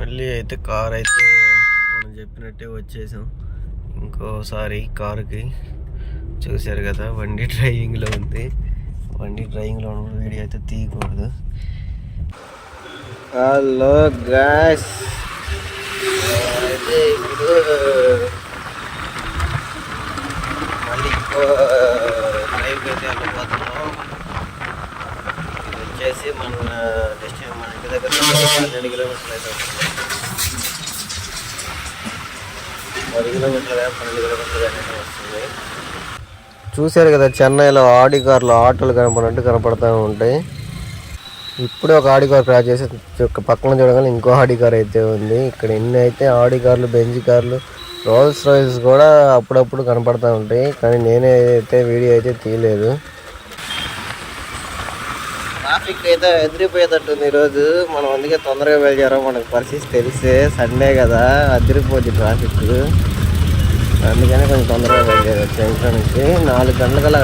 మళ్ళీ అయితే కార్ అయితే మనం చెప్పినట్టే వచ్చేసాం. ఇంకోసారి కారుకి చూశారు కదా బండి డ్రైవింగ్లో ఉంది. బండి డ్రైవింగ్లో ఉన్న వీడియో అయితే తీయకూడదు. హలో గాస్ అయితే ఇప్పుడు మళ్ళీ డ్రైవ్కి అయితే వెళ్ళిపోతున్నాం ఇది వచ్చేసి మన డెస్టినేషన్ ఇంటి దగ్గర కిలోమీటర్లు అయితే పది కిలోమీటర్లు పన్నెండు కిలోమీటర్లు వస్తుంది చూశారు కదా చెన్నైలో ఆడి కార్లు ఆటోలు కనపడినట్టు కనపడుతూ ఉంటాయి. ఇప్పుడే ఒక ఆడి కార్ క్రాచ్ చేసి పక్కన చూడగానే ఇంకో ఆడి కార్ అయితే ఉంది. ఇక్కడ ఎన్ని అయితే ఆడి కార్లు బెంజ్ కార్లు రోల్స్ రాయిస్ కూడా అప్పుడప్పుడు కనపడతా ఉంటాయి. కానీ నేనే అయితే వీడియో అయితే తీయలేదు. ట్రాఫిక్ అయితే ఎదిరిపోయేటట్టుంది ఈరోజు. మనం అందుకే తొందరగా వెళ్ళారో మనకు పరిస్థితి తెలిసే సండే కదా. అదిరిపోద్ది ట్రాఫిక్ అందుకని కొంచెం తొందరగా వెళ్ళారు జంక్షన్ నుంచి. నాలుగు గంటల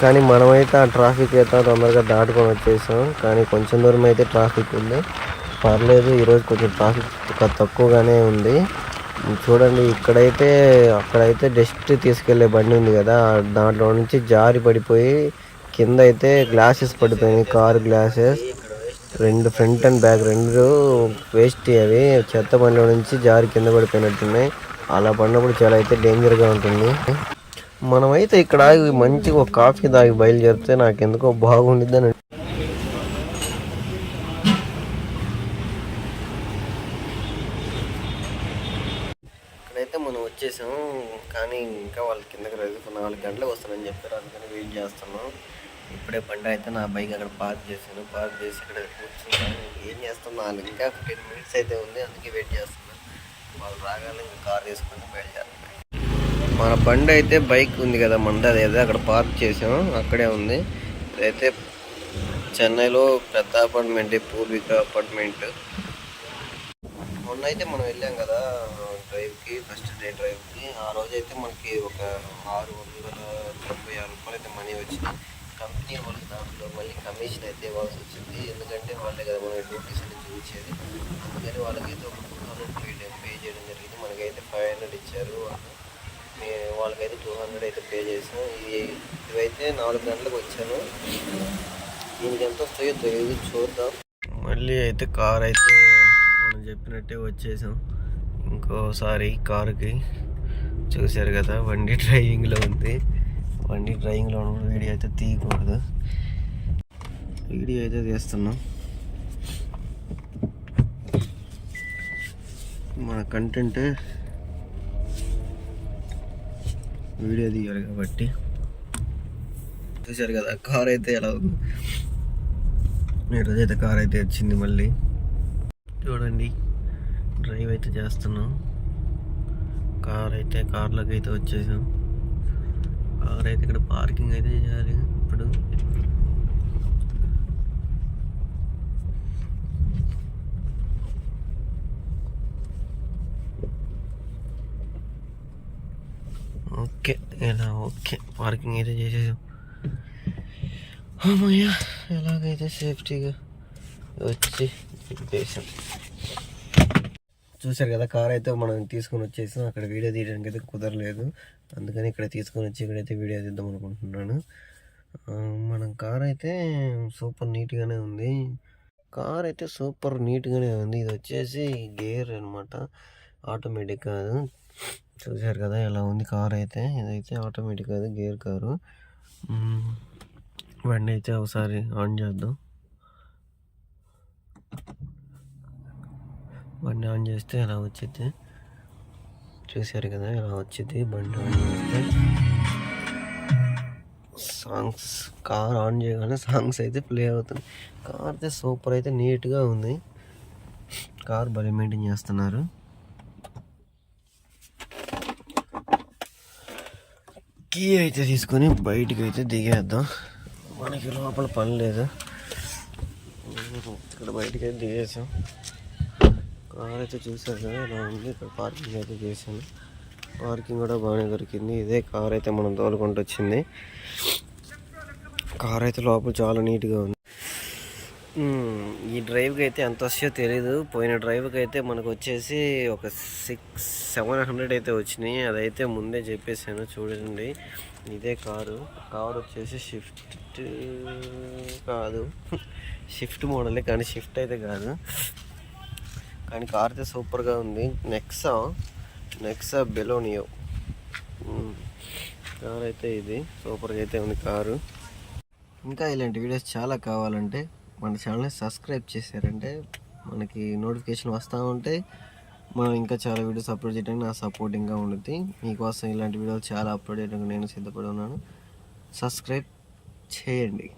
కానీ మనమైతే ఆ ట్రాఫిక్ అయితే తొందరగా దాటుకొని వచ్చేసాం. కానీ కొంచెం దూరం అయితే ట్రాఫిక్ ఉంది. పర్లేదు ఈరోజు కొంచెం ట్రాఫిక్ తక్కువగానే ఉంది. చూడండి ఇక్కడైతే అక్కడైతే డస్ట్ తీసుకెళ్ళే బండి ఉంది కదా. దాంట్లో నుంచి జారి పడిపోయి కింద అయితే గ్లాసెస్ పడిపోయినాయి కార్ గ్లాసెస్. రెండు ఫ్రంట్ అండ్ బ్యాక్ రెండు వేస్ట్ అవి. చెత్త బండిలో నుంచి జారి కింద పడిపోయినట్టున్నాయి. అలా పడినప్పుడు చాలా అయితే డేంజర్గా ఉంటుంది. మనమైతే ఇక్కడ మంచిగా ఒక కాఫీ తాగి బయలుదేరితే నాకు ఎందుకో బాగుండిద్దని ఇక్కడైతే మనం వచ్చేసాం. కానీ ఇంకా వాళ్ళ కిందకి రైతు నాలుగు గంటలకు వస్తానని చెప్పారు. అందుకని వెయిట్ చేస్తున్నాం. ఇప్పుడే బండి అయితే నా బైక్ అక్కడ పార్క్ చేశాను. పార్క్ చేసి ఇక్కడ కూర్చున్నాను. ఏం చేస్తున్నాను ఇంకా ఫిఫ్టీన్ మినిట్స్ అయితే ఉంది. అందుకే వెయిట్ చేస్తున్నాను వాళ్ళు రాగానే ఇంకా కార్ తీసుకొని బయలుదేరుతాను మన బండి అయితే బైక్ ఉంది కదా మనది అదేదో అక్కడ పార్క్ చేసాము అక్కడే ఉంది. అయితే చెన్నైలో పెద్ద అపార్ట్మెంట్ పూర్విక అపార్ట్మెంట్. మొన్న అయితే మనం వెళ్ళాం కదా డ్రైవ్కి ఫస్ట్ డే డ్రైవ్కి. ఆ రోజు అయితే మనకి ఒక ఆరు వందల డెబ్బై ఆరు రూపాయలు అయితే మనీ వచ్చింది. కంపెనీ వాళ్ళకి దాంట్లో మళ్ళీ కమిషన్ అయితే ఇవ్వాల్సి వచ్చింది. ఎందుకంటే వాళ్ళే కదా మనం డ్యూటీస్ అనేది చూపించేది. అందుకని వాళ్ళకైతే ఒక టూ థౌసండ్ పే పే చేయడం జరిగింది. మనకైతే ఫైవ్ హండ్రెడ్ ఇచ్చారు. వాళ్ళు వాళ్ళకైతే టూ హండ్రెడ్ అయితే పే చేసాం. ఇది ఇవైతే నాలుగు గంటలకు వచ్చాను. దీనికి ఎంత వస్తాయో తెలియదు చూద్దాం. మళ్ళీ అయితే కార్ అయితే మనం చెప్పినట్టే వచ్చేసాం. ఇంకోసారి కారుకి చూశారు కదా బండి డ్రైవింగ్లో ఉంది. బండి డ్రైవింగ్లో ఉన్నప్పుడు వీడియో అయితే తీయకూడదు. వీడియో అయితే తీస్తున్నాం. మన కంటెంట్ వీడియో తీయాలి కాబట్టి. చూశారు కదా కార్ అయితే ఎలా ఉంది? ఈరోజు అయితే కార్ అయితే వచ్చింది మళ్ళీ. చూడండి డ్రైవ్ అయితే చేస్తున్నాం. కార్ అయితే కార్లోకి అయితే వచ్చేసాం. కార్ అయితే ఇక్కడ పార్కింగ్ అయితే చేయాలి ఇప్పుడు ఓకే ఇలా ఓకే పార్కింగ్ అయితే చేసేసాం అమ్మయ్య ఎలాగైతే సేఫ్టీగా వచ్చి దింపేసాం చూశారు కదా కార్ అయితే మనం తీసుకొని వచ్చేసాం. అక్కడ వీడియో తీయడానికి అయితే కుదరలేదు. అందుకని ఇక్కడ తీసుకొని వచ్చి ఇక్కడైతే వీడియో తీద్దాం అనుకుంటున్నాను. మన కార్ అయితే సూపర్ నీట్గానే ఉంది. కార్ అయితే సూపర్ నీట్గానే ఉంది. ఇది వచ్చేసి గేర్ అనమాట ఆటోమేటిక్ కాదు. చూశారు కదా ఎలా ఉంది కార్ అయితే. ఇదైతే ఆటోమేటిక్ కాదు గేర్ కారు. మ్మ్. అయితే ఒకసారి ఆన్ చేద్దాం. బండి ఆన్ చేస్తే ఎలా వచ్చింది చూశారు కదా ఎలా వచ్చింది బండి ఆన్ చేస్తే సాంగ్స్ కార్ ఆన్ చేయగానే సాంగ్స్ అయితే ప్లే అవుతుంది. కార్ అయితే సూపర్ అయితే నీట్గా ఉంది. కార్ భలే మెయింటైన్ చేస్తున్నారు. కీ అయితే తీసుకొని బయటికి అయితే దిగేద్దాం. మనకి లోపల పని లేదు? ఇక్కడ బయటికి అయితే దిగేసాం. కార్ అయితే చూసారు కదా ఇలా ఉంది? ఇక్కడ పార్కింగ్ అయితే చేశాను. పార్కింగ్ కూడా బాగానే దొరికింది. ఇదే కార్ అయితే మనం తోలుకుంటూ వచ్చింది. కార్ అయితే లోపల చాలా నీట్గా ఉంది. ఈ డ్రైవ్కి అయితే ఎంత వస్తాయో తెలియదు పోయిన డ్రైవ్కి అయితే మనకు వచ్చేసి ఒక సిక్స్ సెవెన్ హండ్రెడ్ అయితే వచ్చినాయి. అదైతే ముందే చెప్పేసాను చూడండి. ఇదే కారు. కారు వచ్చేసి షిఫ్ట్ కాదు. షిఫ్ట్ మోడలే కానీ షిఫ్ట్ అయితే కాదు. కానీ కార్ అయితే సూపర్గా ఉంది. నెక్సా నెక్సా బెలోనియో. కార్ అయితే ఇది. సూపర్గా అయితే ఉంది కారు. ఇంకా ఇలాంటి వీడియోస్ చాలా కావాలంటే మన ఛానల్ని సబ్స్క్రైబ్ చేశారంటే మనకి నోటిఫికేషన్ వస్తూ ఉంటే మనం ఇంకా చాలా వీడియోస్ అప్లోడ్ చేయడానికి నా సపోర్టింగ్గా ఉంటుంది మీకోసం ఇలాంటి వీడియోలు చాలా అప్లోడ్ చేయడానికి నేను సిద్ధపడి ఉన్నాను. సబ్స్క్రైబ్ చేయండి.